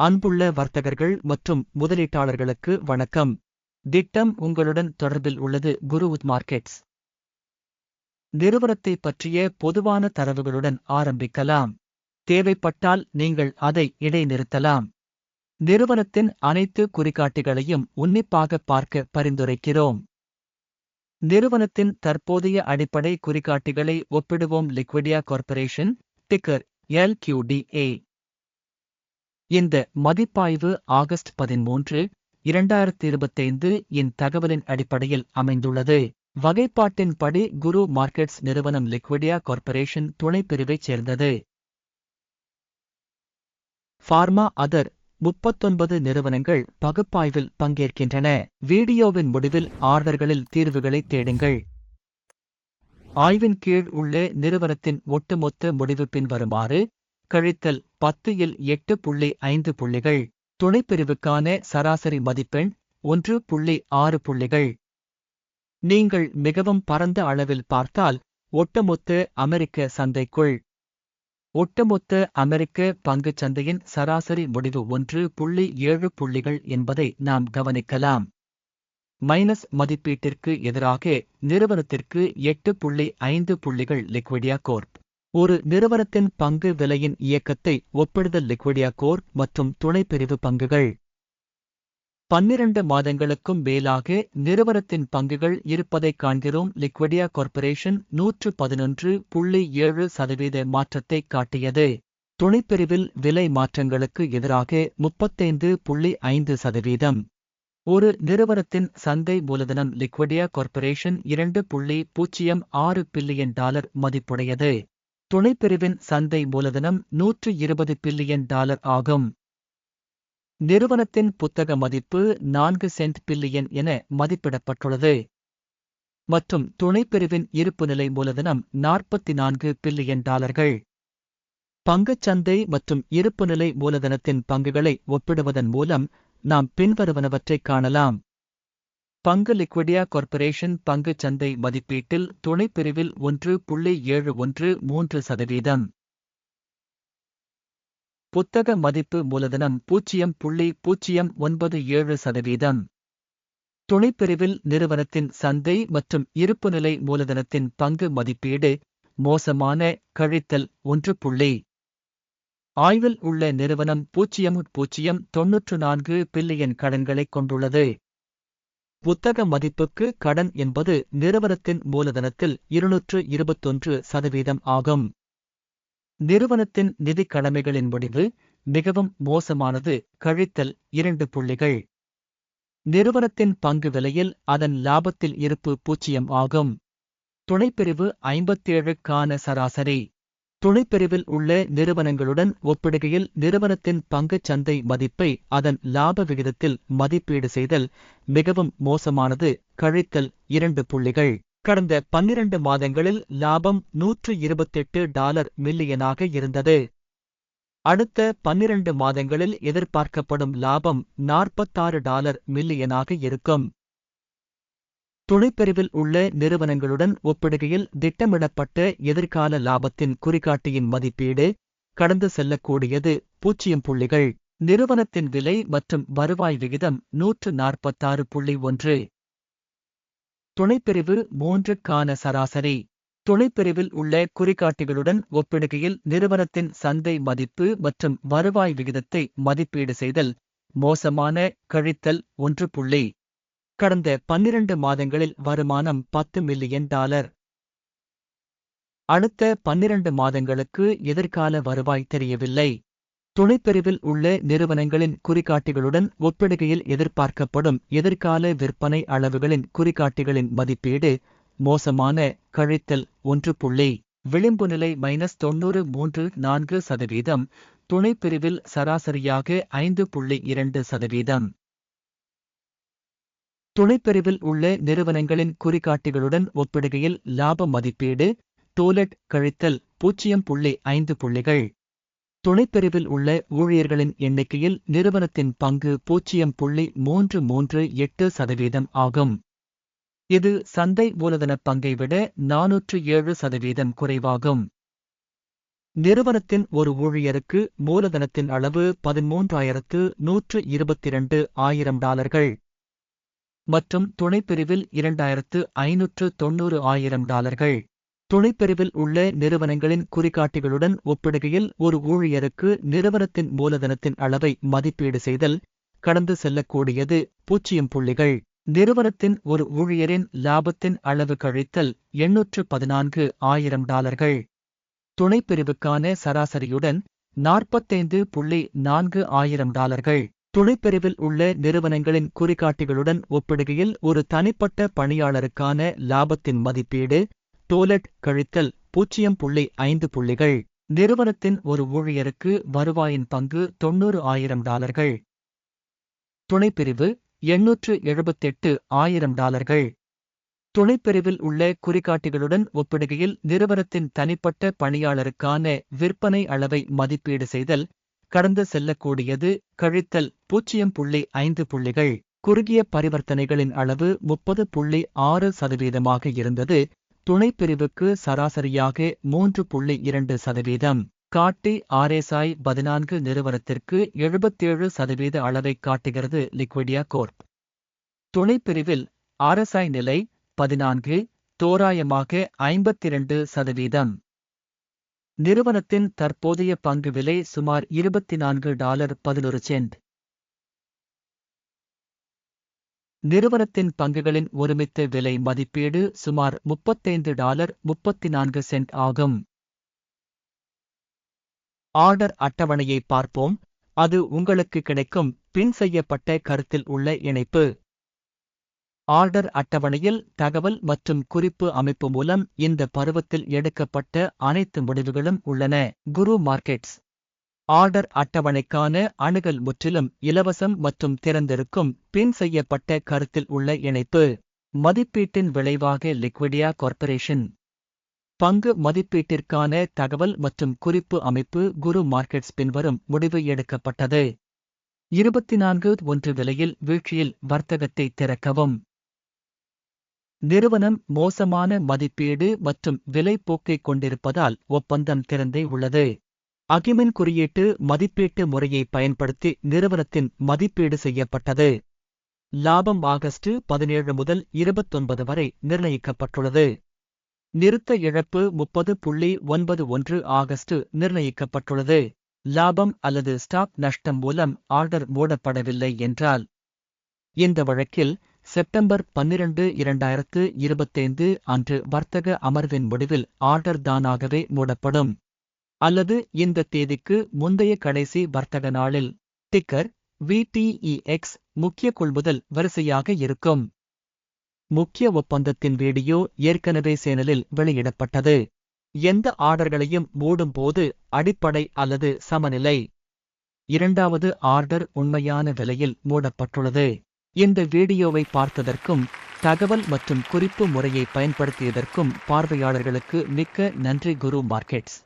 அன்புள்ள வர்த்தகர்கள் மற்றும் முதலீட்டாளர்களுக்கு வணக்கம். திட்டம் உங்களுடன் தொடர்பில் உள்ளது குருவுத் மார்க்கெட்ஸ். நிறுவனத்தை பற்றிய பொதுவான தரவுகளுடன் ஆரம்பிக்கலாம். தேவைப்பட்டால் நீங்கள் அதை இடைநிறுத்தலாம். நிறுவனத்தின் அனைத்து குறிகாட்டிகளையும் உன்னிப்பாக பார்க்க பரிந்துரைக்கிறோம். நிறுவனத்தின் தற்போதைய அடிப்படை குறிகாட்டிகளை ஒப்பிடுவோம் லிக்விடியா கார்ப்பரேஷன் டிக்கர் எல்கியூடிஏ இந்த மதிப்பாய்வு ஆகஸ்ட் பதிமூன்று இரண்டாயிரத்தி இருபத்தைந்து இன் தகவலின் அடிப்படையில் அமைந்துள்ளது. வகைப்பாட்டின்படி குரு மார்க்கெட்ஸ் நிறுவனம் லிக்விடியா கார்ப்பரேஷன் துணைப்பிரிவைச் சேர்ந்தது. ஃபார்மா அதர் முப்பத்தொன்பது நிறுவனங்கள் பகுப்பாய்வில் பங்கேற்கின்றன. வீடியோவின் முடிவில் ஆர்டர்களில் தீர்வுகளை தேடுங்கள். ஆய்வின் கீழ் உள்ள நிறுவனத்தின் ஒட்டுமொத்த முடிவு பின்வருமாறு கழித்தல் பத்து இல் எட்டு புள்ளி ஐந்து புள்ளிகள். துணைப்பிரிவுக்கான சராசரி மதிப்பெண் ஒன்று புள்ளி ஆறு புள்ளிகள். நீங்கள் மிகவும் பரந்த அளவில் பார்த்தால் ஒட்டுமொத்த அமெரிக்க சந்தைக்குள். ஒட்டுமொத்த அமெரிக்க பங்குச் சந்தையின் சராசரி முடிவு ஒன்று புள்ளி ஏழு புள்ளிகள் என்பதை நாம் கவனிக்கலாம். மைனஸ் மதிப்பீட்டிற்கு எதிராக நிறுவனத்திற்கு எட்டு புள்ளி ஐந்து புள்ளிகள் லிக்விடியா கோர்ப். ஒரு நிறுவனத்தின் பங்கு விலையின் இயக்கத்தை ஒப்பிடுதல் லிக்விடியா கோர் மற்றும் துணைப்பிரிவு பங்குகள். பன்னிரண்டு மாதங்களுக்கும் மேலாக நிறுவனத்தின் பங்குகள் இருப்பதைக் காண்கிறோம். லிக்விடியா கார்ப்பரேஷன் நூற்று பதினொன்று புள்ளி ஏழு சதவீத மாற்றத்தை காட்டியது. துணைப்பிரிவில் விலை மாற்றங்களுக்கு எதிராக முப்பத்தைந்து புள்ளி ஐந்து சதவீதம். ஒரு நிறுவனத்தின் சந்தை மூலதனம் லிக்விடியா கார்ப்பரேஷன் இரண்டு புள்ளி பூஜ்ஜியம் ஆறு பில்லியன் டாலர் மதிப்புடையது. துணைப்பிரிவின் சந்தை மூலதனம் நூற்று இருபது பில்லியன் டாலர் ஆகும். நிறுவனத்தின் புத்தக மதிப்பு நான்கு சென்ட் பில்லியன் என மதிப்பிடப்பட்டுள்ளது. மற்றும் துணைப்பிரிவின் இருப்புநிலை மூலதனம் நாற்பத்தி நான்கு பில்லியன் டாலர்கள். பங்குச்சந்தை மற்றும் இருப்புநிலை மூலதனத்தின் பங்குகளை ஒப்பிடுவதன் மூலம் நாம் பின்வருவனவற்றைக் காணலாம். பங்கு லிக்விடியா கார்ப்பரேஷன் பங்கு சந்தை மதிப்பீட்டில் துணைப்பிரிவில் ஒன்று புள்ளி ஏழு ஒன்று மூன்று சதவீதம். புத்தக மதிப்பு மூலதனம் பூஜ்ஜியம் புள்ளி பூஜ்ஜியம் ஒன்பது ஏழு சதவீதம். துணைப்பிரிவில் நிறுவனத்தின் சந்தை மற்றும் இருப்புநிலை மூலதனத்தின் பங்கு மதிப்பீடு மோசமான கழித்தல் ஒன்று புள்ளி. ஆய்வில் உள்ள நிறுவனம் பூஜ்ஜியம் பூஜ்ஜியம் தொன்னூற்று நான்கு பில்லியன் கடன்களைக் கொண்டுள்ளது. புத்தக மதிப்புக்கு கடன் என்பது நிறுவனத்தின் மூலதனத்தில் இருநூற்று இருபத்தொன்று சதவீதம் ஆகும். நிறுவனத்தின் நிதி கடமைகளின் முடிவு மிகவும் மோசமானது. கழித்தல் இரண்டு புள்ளிகள். நிறுவனத்தின் பங்கு விலையில் அதன் லாபத்தில் இருப்பு பூஜ்ஜியம் ஆகும். துணைப்பிரிவு ஐம்பத்தேழுக்கான சராசரி. துணைப்பிரிவில் உள்ள நிறுவனங்களுடன் ஒப்பிடுகையில் நிறுவனத்தின் பங்குச் சந்தை மதிப்பை அதன் லாப விகிதத்தில் மதிப்பீடு செய்தல் மிகவும் மோசமானது. கழித்தல் இரண்டு புள்ளிகள். கடந்த பன்னிரண்டு மாதங்களில் லாபம் நூற்று இருபத்தெட்டு டாலர் மில்லியனாக இருந்தது. அடுத்த பன்னிரண்டு மாதங்களில் எதிர்பார்க்கப்படும் லாபம் நாற்பத்தாறு டாலர் மில்லியனாக இருக்கும். துணைப்பிரிவில் உள்ள நிறுவனங்களுடன் ஒப்பிடுகையில் திட்டமிடப்பட்ட எதிர்கால லாபத்தின் குறிகாட்டியின் மதிப்பீடு கடந்து செல்லக்கூடியது பூஜ்ஜியம் புள்ளிகள் நிறுவனத்தின் விலை மற்றும் வருவாய் விகிதம் நூற்று நாற்பத்தாறு புள்ளி ஒன்று. துணைப்பிரிவு மூன்றுக்கான சராசரி. துணைப்பிரிவில் உள்ள குறிகாட்டிகளுடன் ஒப்பிடுகையில் நிறுவனத்தின் சந்தை மதிப்பு மற்றும் வருவாய் விகிதத்தை மதிப்பீடு செய்தல் மோசமான கழித்தல் ஒன்று புள்ளி. கடந்த பன்னிரண்டு மாதங்களில் வருமானம் பத்து மில்லியன் டாலர். அடுத்த பன்னிரண்டு மாதங்களுக்கு எதிர்கால வருவாய் தெரியவில்லை. துணைப்பிரிவில் உள்ள நிறுவனங்களின் குறிகாட்டிகளுடன் ஒப்பிடுகையில் எதிர்பார்க்கப்படும் எதிர்கால விற்பனை அளவுகளின் குறிகாட்டிகளின் மதிப்பீடு மோசமான கழித்தல் ஒன்று புள்ளி விளிம்பு நிலை மைனஸ் தொன்னூறு மூன்று நான்கு சதவீதம். துணைப்பிரிவில் சராசரியாக ஐந்து புள்ளி இரண்டு சதவீதம். துணைப்பிரிவில் உள்ள நிறுவனங்களின் குறிகாட்டிகளுடன் ஒப்பிடுகையில் லாப மதிப்பீடு டோலட் கழித்தல் பூஜ்ஜியம் புள்ளி ஐந்து புள்ளிகள். துணைப்பிரிவில் உள்ள ஊழியர்களின் எண்ணிக்கையில் நிறுவனத்தின் பங்கு பூஜ்ஜியம் புள்ளி மூன்று மூன்று எட்டு சதவீதம் ஆகும். இது சந்தை மூலதன பங்கை விட நாநூற்று ஏழு சதவீதம் குறைவாகும். நிறுவனத்தின் ஒரு ஊழியருக்கு மூலதனத்தின் அளவு பதிமூன்றாயிரத்து நூற்று இருபத்திரண்டு ஆயிரம் டாலர்கள். மற்றும் துணைப்பிரிவில் இரண்டாயிரத்து ஐநூற்று தொன்னூறு ஆயிரம் டாலர்கள். துணைப்பிரிவில் உள்ள நிறுவனங்களின் குறிகாட்டிகளுடன் ஒப்பிடுகையில் ஒரு ஊழியருக்கு நிறுவனத்தின் மூலதனத்தின் அளவை மதிப்பீடு செய்தல் கடந்து செல்லக்கூடியது பூஜ்ஜியம் புள்ளிகள். நிறுவனத்தின் ஒரு ஊழியரின் லாபத்தின் அளவு கழித்தல் எண்ணூற்று பதினான்கு ஆயிரம் டாலர்கள். துணைப்பிரிவுக்கான சராசரியுடன் நாற்பத்தைந்து புள்ளி நான்கு ஆயிரம் டாலர்கள். துணைப்பிரிவில் உள்ள நிறுவனங்களின் குறிகாட்டிகளுடன் ஒப்பிடுகையில் ஒரு தனிப்பட்ட பணியாளருக்கான லாபத்தின் மதிப்பீடு டோலட் கழித்தல் பூஜ்ஜியம் புள்ளி ஐந்து புள்ளிகள். நிறுவனத்தின் ஒரு ஊழியருக்கு வருவாயின் பங்கு தொன்னூறு ஆயிரம் டாலர்கள். துணைப்பிரிவு எண்ணூற்று எழுபத்தெட்டு ஆயிரம் டாலர்கள். துணைப்பிரிவில் உள்ள குறிகாட்டிகளுடன் ஒப்பிடுகையில் நிறுவனத்தின் தனிப்பட்ட பணியாளருக்கான விற்பனை அளவை மதிப்பீடு செய்தல் கடந்து செல்லக்கூடியது கழித்தல் பூஜ்ஜியம் புள்ளி ஐந்து புள்ளிகள். குறுகிய பரிவர்த்தனைகளின் அளவு முப்பது புள்ளி ஆறு சதவீதமாக இருந்தது. துணைப்பிரிவுக்கு சராசரியாக மூன்று புள்ளி இரண்டு சதவீதம். காட்டி ஆர்எஸ்ஐ பதினான்கு நிறுவனத்திற்கு எழுபத்தேழு சதவீத அளவை காட்டுகிறது லிக்விடியா கோர்ப். துணைப்பிரிவில் ஆர்எஸ்ஐ நிலை பதினான்கு தோராயமாக ஐம்பத்திரண்டு சதவீதம். நிறுவனத்தின் தற்போதைய பங்கு விலை சுமார் இருபத்தி நான்கு டாலர் பதினொரு சென்ட். நிறுவனத்தின் பங்குகளின் ஒருமித்த விலை மதிப்பீடு சுமார் முப்பத்தைந்து டாலர் முப்பத்தி நான்கு சென்ட் ஆகும். ஆர்டர் அட்டவணையை பார்ப்போம். அது உங்களுக்கு கிடைக்கும் பின் செய்யப்பட்ட கருத்தில் உள்ள இணைப்பு. ஆர்டர் அட்டவணையில் தகவல் மற்றும் குறிப்பு அமைப்பு மூலம் இந்த பருவத்தில் எடுக்கப்பட்ட அனைத்து முடிவுகளும் உள்ளன. குரு மார்க்கெட்ஸ். ஆர்டர் அட்டவணைக்கான அணுகல் முற்றிலும் இலவசம் மற்றும் திறந்திருக்கும் பின் செய்யப்பட்ட கருத்தில் உள்ள இணைப்பு. மதிப்பீட்டின் விளைவாக லிக்விடியா கார்ப்பரேஷன். பங்கு மதிப்பீட்டிற்கான தகவல் மற்றும் குறிப்பு அமைப்பு குரு மார்க்கெட்ஸ் பின்வரும் முடிவு எடுக்கப்பட்டது. இருபத்தி நான்கு ஒன்று விலையில் வீழ்ச்சியில் வர்த்தகத்தை திறக்கவும். நிறுவனம் மோசமான மதிப்பீடு மற்றும் விலை போக்கைக் கொண்டிருப்பதால் ஒப்பந்தம் திறந்தே உள்ளது. அகிமின் குறியீட்டு மதிப்பீட்டு முறையை பயன்படுத்தி நிறுவனத்தின் மதிப்பீடு செய்யப்பட்டது. லாபம் ஆகஸ்ட் பதினேழு முதல் இருபத்தொன்பது வரை நிர்ணயிக்கப்பட்டுள்ளது. நிறுத்த இழப்பு முப்பது புள்ளி ஒன்பது ஒன்று ஆகஸ்ட் நிர்ணயிக்கப்பட்டுள்ளது. லாபம் அல்லது ஸ்டாக் நஷ்டம் மூலம் ஆர்டர் மூடப்படவில்லை என்றால் இந்த வழக்கில் செப்டம்பர் பன்னிரண்டு இரண்டாயிரத்து இருபத்தைந்து அன்று வர்த்தக அமர்வின் முடிவில் ஆர்டர் தானாகவே மூடப்படும். அல்லது இந்த தேதிக்கு முந்தைய கடைசி வர்த்தக நாளில். டிக்கர் விடிஇஎக்ஸ் முக்கிய கொள்முதல் வரிசையாக இருக்கும். முக்கிய ஒப்பந்தத்தின் வீடியோ ஏற்கனவே சேனலில் வெளியிடப்பட்டது. எந்த ஆர்டர்களையும் மூடும்போது அடிப்படை அல்லது சமநிலை. இரண்டாவது ஆர்டர் உண்மையான விலையில் மூடப்பட்டுள்ளது. இந்த வீடியோவை பார்த்ததற்கும் தகவல் மற்றும் குறிப்பு முறையை பயன்படுத்தியதற்கும் பார்வையாளர்களுக்கு மிக்க நன்றி குரு மார்க்கெட்ஸ்.